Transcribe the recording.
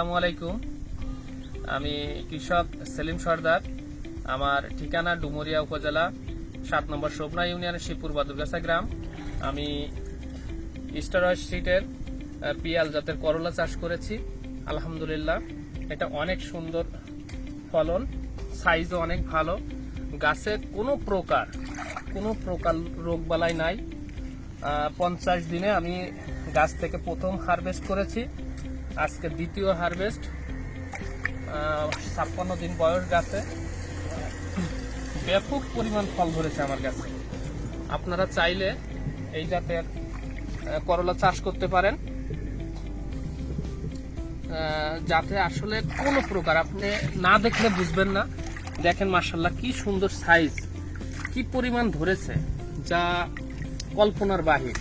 আলাইকুম। আমি কৃষক সেলিম সর্দার। আমার ঠিকানা ডুমুরিয়া উপজেলা, সাত নম্বর শোভনা ইউনিয়নের শিবপুর বাদুরগাছা গ্রাম। আমি স্টার স্ট্রিটের পিয়াল জাতের করলা চাষ করেছি। আলহামদুলিল্লাহ, এটা অনেক সুন্দর ফলন, সাইজও অনেক ভালো। গাছে কোনো প্রকার কোনো প্রকার রোগবালাই নাই। পঞ্চাশ দিনে আমি গাছ থেকে প্রথম হারভেস্ট করেছি। আজকে দ্বিতীয় হারভেস্ট। ছাপ্পান্ন দিন বয়স গাছে। ব্যাপক পরিমাণ ফল ধরেছে আমার কাছে। আপনারা চাইলে এই জাতের করলা চাষ করতে পারেন। যাতে আসলে কোনো প্রকার আপনি না দেখলে বুঝবেন না। দেখেন মার্শাল্লাহ কি সুন্দর সাইজ কি পরিমাণ ধরেছে, যা কল্পনার বাহির।